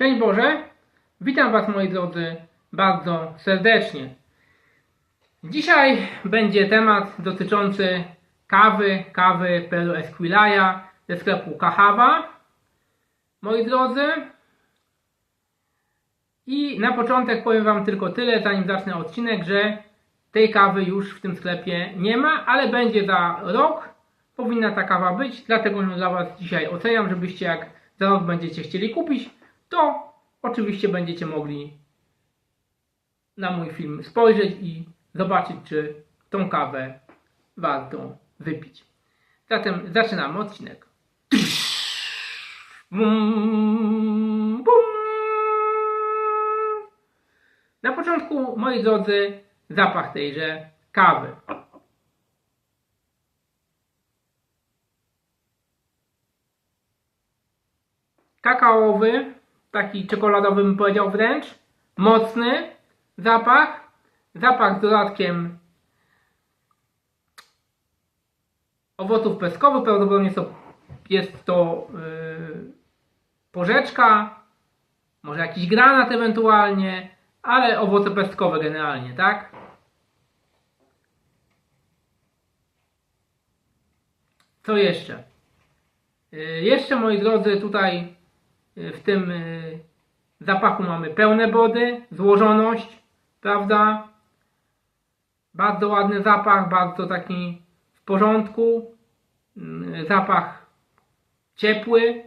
Szczęść Boże, witam Was moi drodzy bardzo serdecznie. Dzisiaj będzie temat dotyczący kawy, kawy Peru Esquilaya ze sklepu Kahawa. Moi drodzy, i na początek powiem Wam tylko tyle, zanim zacznę odcinek, że tej kawy już w tym sklepie nie ma, ale będzie za rok. Powinna ta kawa być, dlatego ją dla Was dzisiaj oceniam, żebyście jak za rok będziecie chcieli kupić, to oczywiście będziecie mogli na mój film spojrzeć i zobaczyć, czy tą kawę warto wypić. Zatem zaczynamy odcinek. Na początku, moi drodzy, zapach tejże kawy. Kakaowy, taki czekoladowy bym powiedział wręcz, mocny zapach, zapach z dodatkiem owoców peskowych, prawdopodobnie to, jest to yy, porzeczka, może jakiś granat ewentualnie, ale owoce pestkowe generalnie, tak? Co jeszcze? Y, Jeszcze moi drodzy, tutaj w tym y, zapachu mamy pełne body, złożoność, prawda? Bardzo ładny zapach, bardzo taki w porządku. Mm, Zapach ciepły.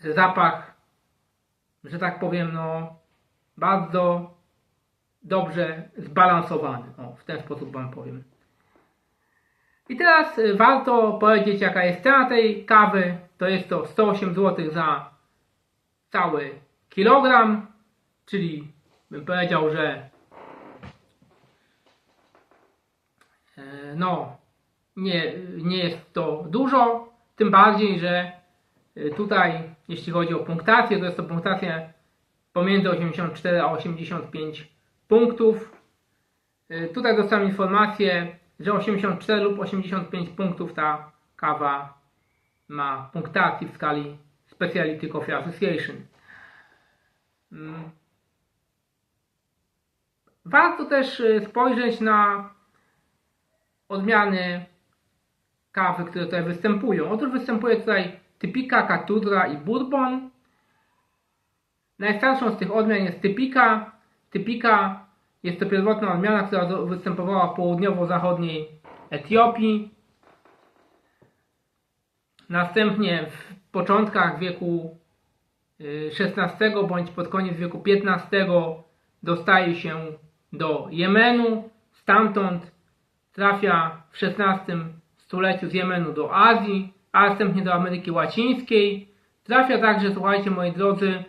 Zapach że tak powiem, no bardzo dobrze zbalansowany. O, w ten sposób Wam powiem. I teraz y, warto powiedzieć, jaka jest cena tej kawy. To jest to 108 zł za cały kilogram, czyli bym powiedział, że e, no nie, nie jest to dużo, tym bardziej, że y, tutaj jeśli chodzi o punktację, to jest to punktacja pomiędzy 84 a 85 punktów. Y, Tutaj dostałem informację, że 84 lub 85 punktów ta kawa ma punktacji w skali Specialty Coffee Association. Mm. Warto też y, spojrzeć na odmiany kawy, które tutaj występują. Otóż występuje tutaj Typika, Katudra i Bourbon. Najstarszą z tych odmian jest Typika. Typika jest to pierwotna odmiana, która występowała w południowo-zachodniej Etiopii. Następnie w początkach wieku y, XVI bądź pod koniec wieku XV dostaje się do Jemenu. Stamtąd trafia w XVI stuleciu z Jemenu do Azji, a następnie do Ameryki Łacińskiej. Trafia także, słuchajcie moi drodzy,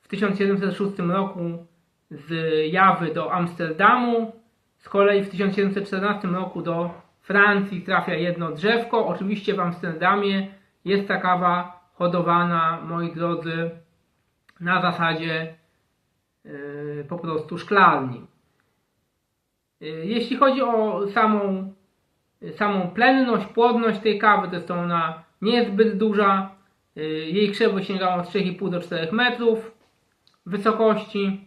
w 1706 roku z Jawy do Amsterdamu. Z kolei w 1714 roku do Francji trafia jedno drzewko. Oczywiście w Amsterdamie jest ta kawa hodowana, moi drodzy, na zasadzie yy, po prostu szklarni. Yy, Jeśli chodzi o samą samą plenność, płodność tej kawy, to jest ona nie jest zbyt duża. Y, Jej krzewy sięgają od 3,5 do 4 metrów wysokości.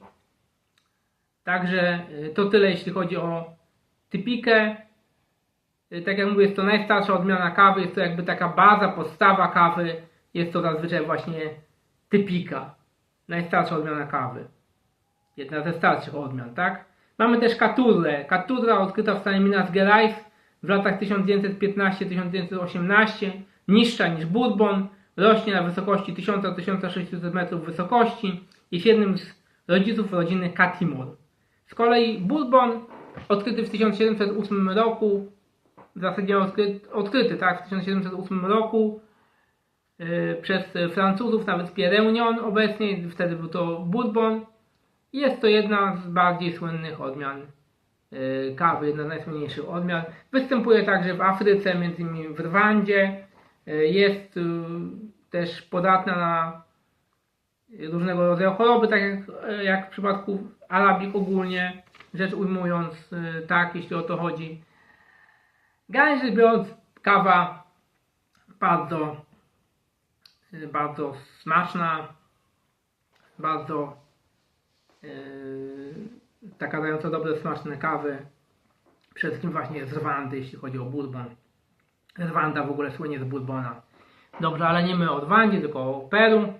Także to tyle jeśli chodzi o typikę. Y, Tak jak mówię, jest to najstarsza odmiana kawy, jest to jakby taka baza, podstawa kawy. Jest to zazwyczaj właśnie typika. Najstarsza odmiana kawy. Jedna ze starszych odmian, tak? Mamy też katurę. Katura odkryta w stanie Minas Gerais w latach 1915-1918, niższa niż Bourbon, rośnie na wysokości 1000-1600 metrów wysokości, jest jednym z rodziców rodziny Catimor. Z kolei Bourbon, odkryty w 1708 roku, w zasadzie odkryty, odkryty tak, w 1708 roku yy, przez Francuzów na wyspie Reunion obecnie, wtedy był to Bourbon. Jest to jedna z bardziej słynnych odmian y, kawy, jedna z najsłynniejszych odmian. Występuje także w Afryce, m.in. w Rwandzie. Y, Jest y, też podatna na różnego rodzaju choroby, tak jak, jak w przypadku arabik ogólnie, rzecz ujmując, y, tak, jeśli o to chodzi. Generalnie biorąc, kawa bardzo y, bardzo smaczna, bardzo yy, taka dająca dobre, smaczne kawy. Przede wszystkim właśnie z Rwandy, jeśli chodzi o bourbon. Rwanda w ogóle słynie z bourbona. Dobrze, ale nie my o Rwandzie, tylko o Peru.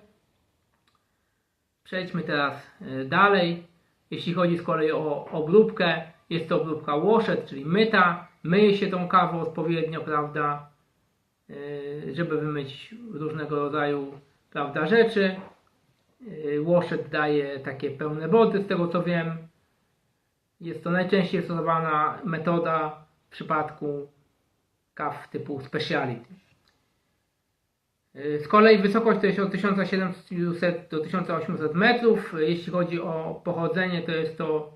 Przejdźmy teraz y, dalej. Jeśli chodzi z kolei o obróbkę, jest to obróbka washed, czyli myta. Myje się tą kawę odpowiednio, prawda, y, żeby wymyć różnego rodzaju, prawda, rzeczy. Y, Washed daje takie pełne wody, z tego co wiem. Jest to najczęściej stosowana metoda w przypadku kaw typu speciality. Y, Z kolei wysokość to jest od 1700 do 1800 metrów. Jeśli chodzi o pochodzenie, to jest to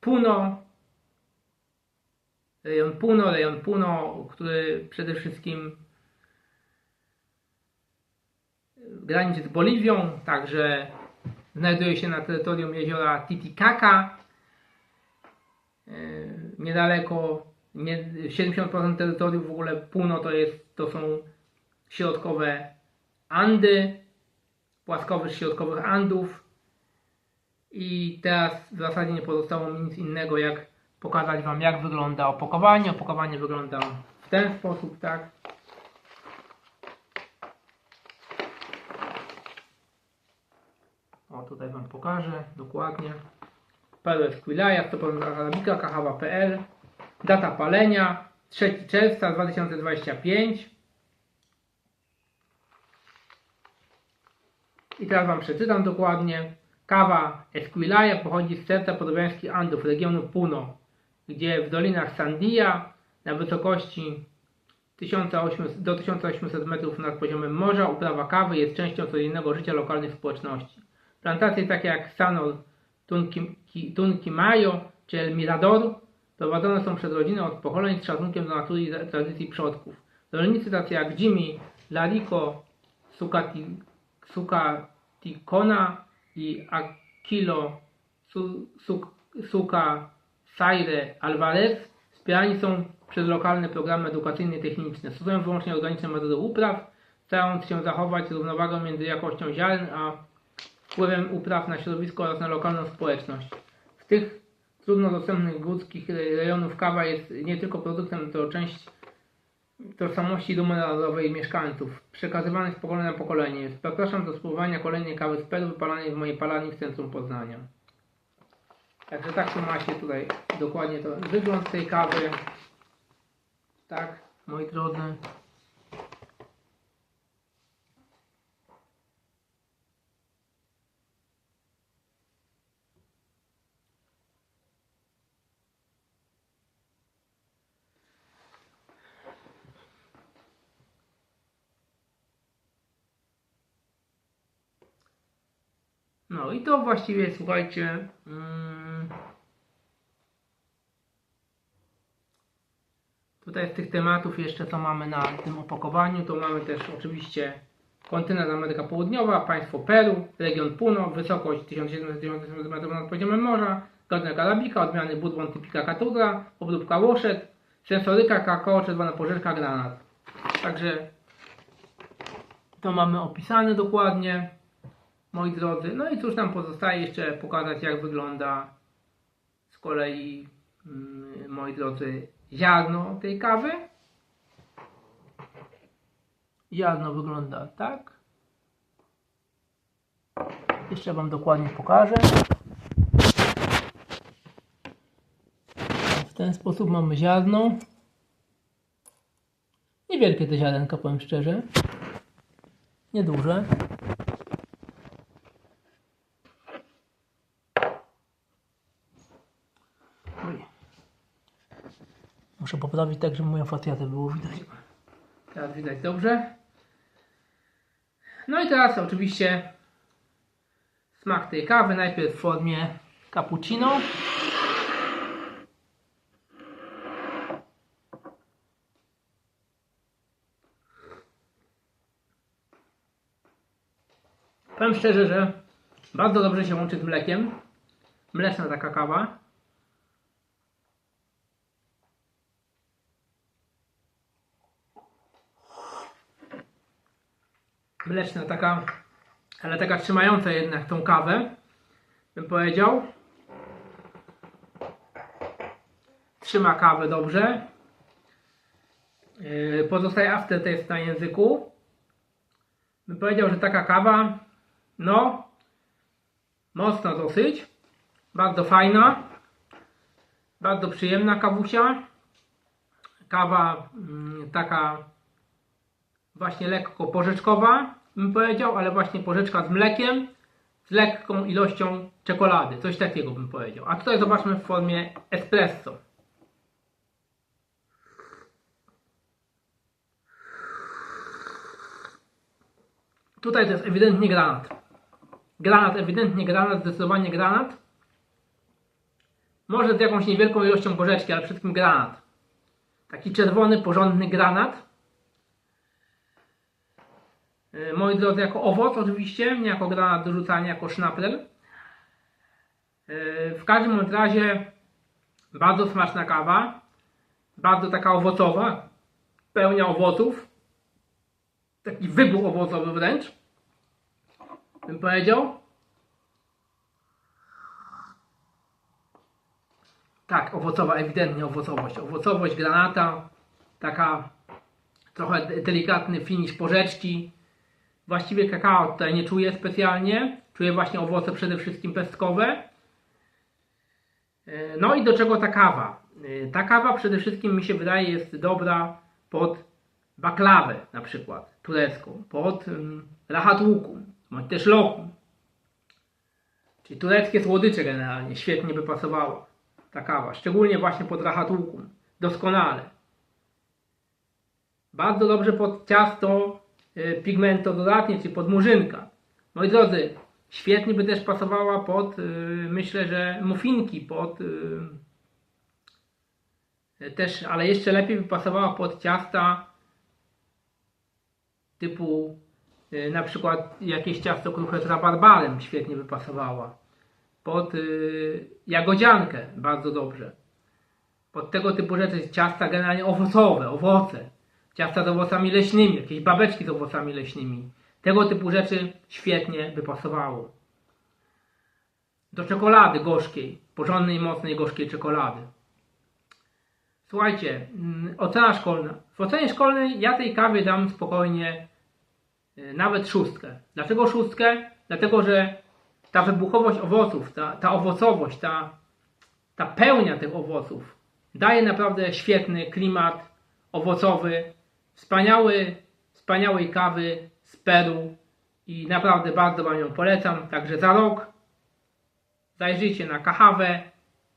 Puno, rejon Puno, rejon Puno, który przede wszystkim graniczy z Boliwią, także znajduje się na terytorium jeziora Titicaca. Yy, Niedaleko, nie, 70% terytorium w ogóle Puno to, jest, to są środkowe Andy, płaskowyż środkowych Andów. I teraz w zasadzie nie pozostało mi nic innego, jak pokazać Wam, jak wygląda opakowanie. Opakowanie wygląda w ten sposób, tak? O, tutaj Wam pokażę dokładnie. Perły Squilaja, 100% Arabika, kahawa.pl. Data palenia 3 czerwca 2025. I teraz Wam przeczytam dokładnie. Kawa Esquilaya pochodzi z serca podobiańskich Andów regionu Puno, gdzie w dolinach Sandia na wysokości 1800, do 1800 metrów nad poziomem morza uprawa kawy jest częścią codziennego życia lokalnych społeczności. Plantacje takie jak Sanol Tunki- Tunkimayo czy El Mirador prowadzone są przez rodzinę od pokoleń z szacunkiem do natury i tradycji przodków. Rolnicy tacy jak Jimmy Larico Sukati, Sukatikona i Aquilo Su, Su, Suka Saire Alvarez wspierani są przez lokalne programy edukacyjne i techniczne. Stosują wyłącznie organiczne metody upraw, starając się zachować równowagę między jakością ziaren a wpływem upraw na środowisko oraz na lokalną społeczność. W tych trudno dostępnych górskich rejonów kawa jest nie tylko produktem, to część tożsamości dumy narodowej mieszkańców, przekazywany z pokolenia na pokolenie. Zapraszam do spróbowania kolejnej kawy z Peru wypalanej w mojej palarni w centrum Poznania. Także tak tu macie tutaj dokładnie to wygląd tej kawy. Tak, moi drodzy. No i to właściwie, słuchajcie, tutaj tych tematów jeszcze co mamy na tym opakowaniu, to mamy też oczywiście kontynent Ameryka Południowa, państwo Peru, region Puno, wysokość 1790 metrów nad poziomem morza, gatunek arabika, odmiany Bourbon typika Caturra, obróbka Washed, sensoryka, kakao, czerwona porzeczka, granat. Także to mamy opisane dokładnie moi drodzy. No i cóż nam pozostaje jeszcze pokazać jak wygląda z kolei mm, moi drodzy ziarno tej kawy. Ziarno wygląda tak. Jeszcze Wam dokładnie pokażę. W ten sposób mamy ziarno. Niewielkie te ziarenka, powiem szczerze. Nieduże. Muszę poprawić tak, żeby moją fatiatę było widać. Teraz widać dobrze. No i teraz oczywiście smak tej kawy. Najpierw w formie cappuccino. Powiem szczerze, że bardzo dobrze się łączy z mlekiem. Mleczna taka kawa. Mleczna taka, ale taka trzymająca jednak tą kawę, bym powiedział. Trzyma kawę dobrze. Yy, Pozostaje aftertaste na języku. Bym powiedział, że taka kawa, no, mocna dosyć. Bardzo fajna. Bardzo przyjemna kawusia. Kawa mm, taka właśnie lekko porzeczkowa, bym powiedział, ale właśnie porzeczka z mlekiem, z lekką ilością czekolady. Coś takiego bym powiedział. A tutaj zobaczmy w formie espresso. Tutaj to jest ewidentnie granat. Granat, ewidentnie granat, zdecydowanie granat. Może z jakąś niewielką ilością porzeczki, ale przede wszystkim granat. Taki czerwony, porządny granat. Yy, Moi drodzy, jako owoc oczywiście, nie jako granat do rzucania, jako sznapler. W każdym razie bardzo smaczna kawa. Bardzo taka owocowa. Pełnia owoców. Taki wybuch owocowy wręcz. Bym powiedział. Tak, owocowa, ewidentnie owocowość. Owocowość granata, taka trochę de- delikatny finish porzeczki. Właściwie kakao tutaj nie czuję specjalnie. Czuję właśnie owoce przede wszystkim pestkowe. E, No i do czego ta kawa? E, Ta kawa przede wszystkim mi się wydaje jest dobra pod baklawę na przykład turecką, pod um, bądź też lokum. Czyli tureckie słodycze generalnie świetnie by pasowała ta kawa, szczególnie właśnie pod rahatłukum. Doskonale. Bardzo dobrze pod ciasto y, pigmento dodatnie, czyli pod murzynka. Moi drodzy, świetnie by też pasowała pod, y, myślę, że muffinki, pod y, też, ale jeszcze lepiej by pasowała pod ciasta typu na przykład jakieś ciasto kruche z rabarbarem świetnie by pasowała. Pod jagodziankę bardzo dobrze. Pod tego typu rzeczy ciasta generalnie owocowe, owoce. Ciasta z owocami leśnymi, jakieś babeczki z owocami leśnymi. Tego typu rzeczy świetnie by pasowało. Do czekolady gorzkiej, porządnej, mocnej, gorzkiej czekolady. Słuchajcie, mm, ocena szkolna. W ocenie szkolnej ja tej kawie dam spokojnie y, nawet szóstkę. Dlaczego szóstkę? Dlatego, że ta wybuchowość owoców, ta, ta owocowość, ta, ta pełnia tych owoców daje naprawdę świetny klimat owocowy, wspaniały, wspaniałej kawy z Peru i naprawdę bardzo Wam ją polecam. Także za rok zajrzyjcie na kahawę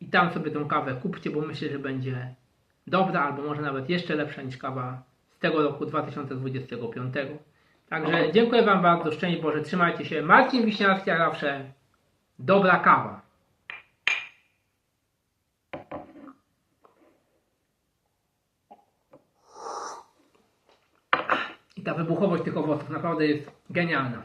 i tam sobie tą kawę kupcie, bo myślę, że będzie dobra, albo może nawet jeszcze lepsza niż kawa z tego roku 2025. Także dziękuję Wam bardzo, szczęść Boże, trzymajcie się. Marcin Wiśniarski, jak zawsze, dobra kawa. I ta wybuchowość tych owoców naprawdę jest genialna.